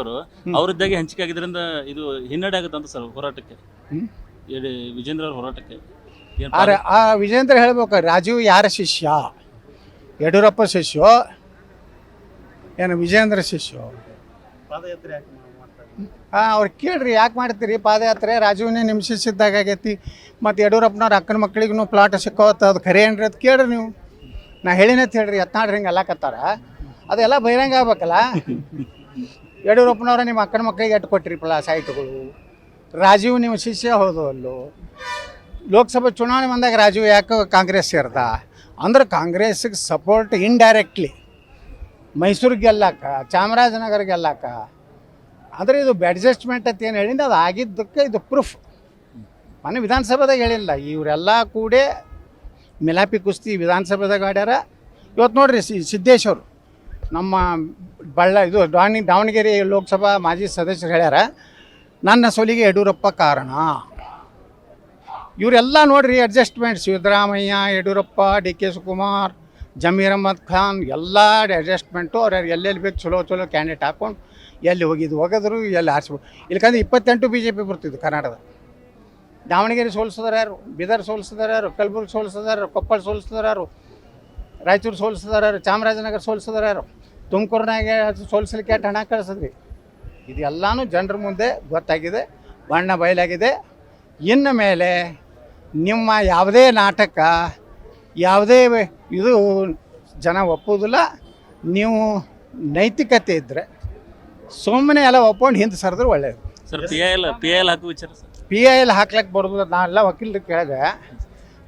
ಅವರು ಅವರಿದ್ದಾಗೆ ಹಂಚಿಕೆ ಆಗಿದ್ರಿಂದ ಇದು ಹಿನ್ನಡೆ ಆಗುತ್ತೆ ಅಂತ ಸರ್ ಹೋರಾಟಕ್ಕೆ. ವಿಜೇಂದ್ರ ಅವ್ರ ಹೋರಾಟಕ್ಕೆ ಆ ವಿಜೇಂದ್ರ ಹೇಳ್ಬೇಕು ರಾಜೀವ್ ಯಾರ ಶಿಷ್ಯ? ಯಡಿಯೂರಪ್ಪ ಶಿಷ್ಯ? ಏನು ವಿಜೇಂದ್ರ ಶಿಷ್ಯ? ಹಾಂ ಅವ್ರು ಕೇಳ್ರಿ ಯಾಕೆ ಮಾಡ್ತೀರಿ? ಪಾದಯಾತ್ರೆ ರಾಜೀವ್ನೇ ನಿಮ್ಮ ಶಿಷ್ಯದಾಗ ಆಗೈತಿ ಮತ್ತು ಯಡಿಯೂರಪ್ಪನವ್ರ ಅಕ್ಕನ ಮಕ್ಳಿಗೂ ಪ್ಲಾಟ್ ಸಿಕ್ಕೋತ ಅದು ಖರೆ ಏನ್ರಿ ಅದು ಕೇಳ್ರಿ ನೀವು. ನಾ ಹೇಳಿನಂತ ಹೇಳ್ರಿ ಎತ್ನಾಡ್ರಿ ಹಿಂಗೆ ಅಲ್ಲಾಕತ್ತಾರ. ಅದೆಲ್ಲ ಬಹಿರಂಗ ಆಗ್ಬೇಕಲ್ಲ? ಯಡಿಯೂರಪ್ಪನವ್ರ ನಿಮ್ಮ ಅಕ್ಕನ ಮಕ್ಕಳಿಗೆ ಎಟ್ಟು ಕೊಟ್ಟಿರಿ ಪ್ಲಾ ಸೈಟ್ಗಳು ರಾಜೀವ್ ನಿಮ್ಮ ಶಿಷ್ಯ ಹೌದು ಅಲ್ಲೋ ಲೋಕಸಭಾ ಚುನಾವಣೆ ಬಂದಾಗ ರಾಜೀವ್ ಯಾಕೆ ಕಾಂಗ್ರೆಸ್ ಸೇರ್ದ? ಅಂದ್ರೆ ಕಾಂಗ್ರೆಸ್ಗೆ ಸಪೋರ್ಟ್ ಇಂಡೈರೆಕ್ಟ್ಲಿ ಮೈಸೂರು ಗೆಲ್ಲಕ್ಕ, ಚಾಮರಾಜನಗರ ಗೆಲ್ಲಕ್ಕ. ಆದರೆ ಇದು ಅಡ್ಜಸ್ಟ್ಮೆಂಟ್ ಅಂತ ಏನು ಹೇಳಿಂದ ಅದು ಆಗಿದ್ದಕ್ಕೆ ಇದು ಪ್ರೂಫ್ ಮನೆ ವಿಧಾನಸಭೆದಾಗ ಹೇಳಿಲ್ಲ, ಇವರೆಲ್ಲ ಕೂಡೇ ಮಿಲಾಪಿ ಕುಸ್ತಿ ವಿಧಾನಸಭೆದಾಗ ಆಡ್ಯಾರ. ಇವತ್ತು ನೋಡ್ರಿ ಸಿ ಸಿದ್ದೇಶ್ ಅವರು ನಮ್ಮ ಬಳ್ಳ ಇದು ದಾವಣಿ, ದಾವಣಗೆರೆ ಲೋಕಸಭಾ ಮಾಜಿ ಸದಸ್ಯರು ಹೇಳ್ಯಾರ, ನನ್ನ ಸೋಲಿಗೆ ಯಡಿಯೂರಪ್ಪ ಕಾರಣ. ಇವರೆಲ್ಲ ನೋಡ್ರಿ adjustment Siddaramaiah, Yediyurappa D K Shivakumar Zameer Ahmed Khan, ಎಲ್ಲ ಅಡ್ಜಸ್ಟ್ಮೆಂಟು ಅವ್ರು ಎಲ್ಲೆಲ್ಲಿ ಬೇಕು ಚಲೋ ಚಲೋ ಕ್ಯಾಂಡಿಡೇಟ್ ಹಾಕೊಂಡು ಎಲ್ಲಿ ಹೋಗಿದ್ದು ಹೋಗಿದ್ರು ಎಲ್ಲಿ ಆರಿಸ್ಬೋದು ಇಲ್ಲಿಕಂದ್ರೆ ಇಪ್ಪತ್ತೆಂಟು ಬಿ ಜೆ ಪಿ ಬರ್ತಿದ್ದು ಕರ್ನಾಟಕದ ದಾವಣಗೆರೆ ಸೋಲ್ಸಿದಾರ ಯಾರು? ಬೀದರ್ ಸೋಲ್ಸಿದಾರ ಯಾರು? ಕಲ್ಬುರ್ಗಿ ಸೋಲ್ಸಿದಾರ ಕೊಪ್ಪಳ ಸೋಲ್ಸಿದಾರ ಯಾರು? ರಾಯಚೂರು ಸೋಲ್ಸಿದಾರ ಚಾಮರಾಜನಗರ ಸೋಲ್ಸಿದಾರ ತುಮಕೂರಿನಾಗೆ ಸೋಲಿಸಲಿಕ್ಕೆ ಹಣ ಕಳಿಸಿದ್ವಿ. ಇದೆಲ್ಲನೂ ಜನರ ಮುಂದೆ ಗೊತ್ತಾಗಿದೆ ಬಣ್ಣ ಬಯಲಾಗಿದೆ. ಇನ್ನು ಮೇಲೆ ನಿಮ್ಮ ಯಾವುದೇ ನಾಟಕ ಯಾವುದೇ ಇದು ಜನ ಒಪ್ಪೋದಿಲ್ಲ ನೀವು ನೈತಿಕತೆ ಇದ್ದರೆ ಸುಮ್ಮನೆ ಎಲ್ಲ ಒಪ್ಕೊಂಡು ಹಿಂದೆ ಸರಿದ್ರೆ ಒಳ್ಳೆಯದು sir P I L P I L ಹಾಕುವ ವಿಚಾರ ಸರ್. ಪಿ ಐ ಎಲ್ ಹಾಕ್ಲಿಕ್ಕೆ ಬರೋದಿಲ್ಲ ನಾನೆಲ್ಲ ವಕೀಲರು ಕೇಳಿದೆ.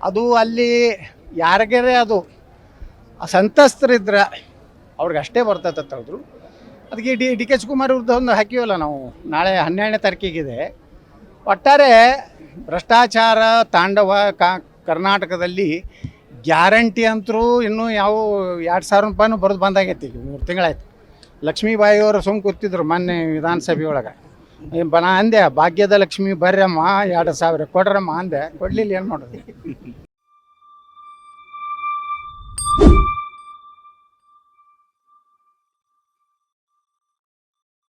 ಅದು ಅಲ್ಲಿ ಯಾರಿಗೇ ಅದು ಸಂತಸ್ತರಿದ್ರೆ ಅವ್ರಿಗೆ ಅಷ್ಟೇ ಬರ್ತೈತೆ ತೆಗೆದ್ರು ಅದಕ್ಕೆ ಡಿ ಡಿ ಕೆ ಶಿವಕುಮಾರ್ ವಿರುದ್ಧ ಒಂದು ಹಾಕಿವಲ್ಲ ನಾವು, ನಾಳೆ ಹನ್ನೆರಡನೇ ತಾರೀಕಿಗಿದೆ. ಒಟ್ಟಾರೆ ಭ್ರಷ್ಟಾಚಾರ ತಾಂಡವ ಕಾ, ಕರ್ನಾಟಕದಲ್ಲಿ ಗ್ಯಾರಂಟಿ ಅಂತರೂ ಇನ್ನೂ ಯಾವ ಎರಡು ಸಾವಿರ ರೂಪಾಯಿನೂ ಬರೆದು ಬಂದಾಗೈತಿ ಈಗ, ಮೂರು ತಿಂಗಳಾಯ್ತು. ಲಕ್ಷ್ಮೀಬಾಯಿ ಅವರು ಸುಮ್ ಕೂತಿದ್ರು ಮೊನ್ನೆ ವಿಧಾನಸಭೆಯೊಳಗೆ. ಬನ ಅಂದೆ, ಭಾಗ್ಯದ ಲಕ್ಷ್ಮಿ ಬರ್ರಮ್ಮ, ಎರಡು ಸಾವಿರ ಕೊಡ್ರಮ್ಮ ಅಂದೆ, ಕೊಡ್ಲಿಲ್ಲ, ಏನು ಮಾಡೋದು?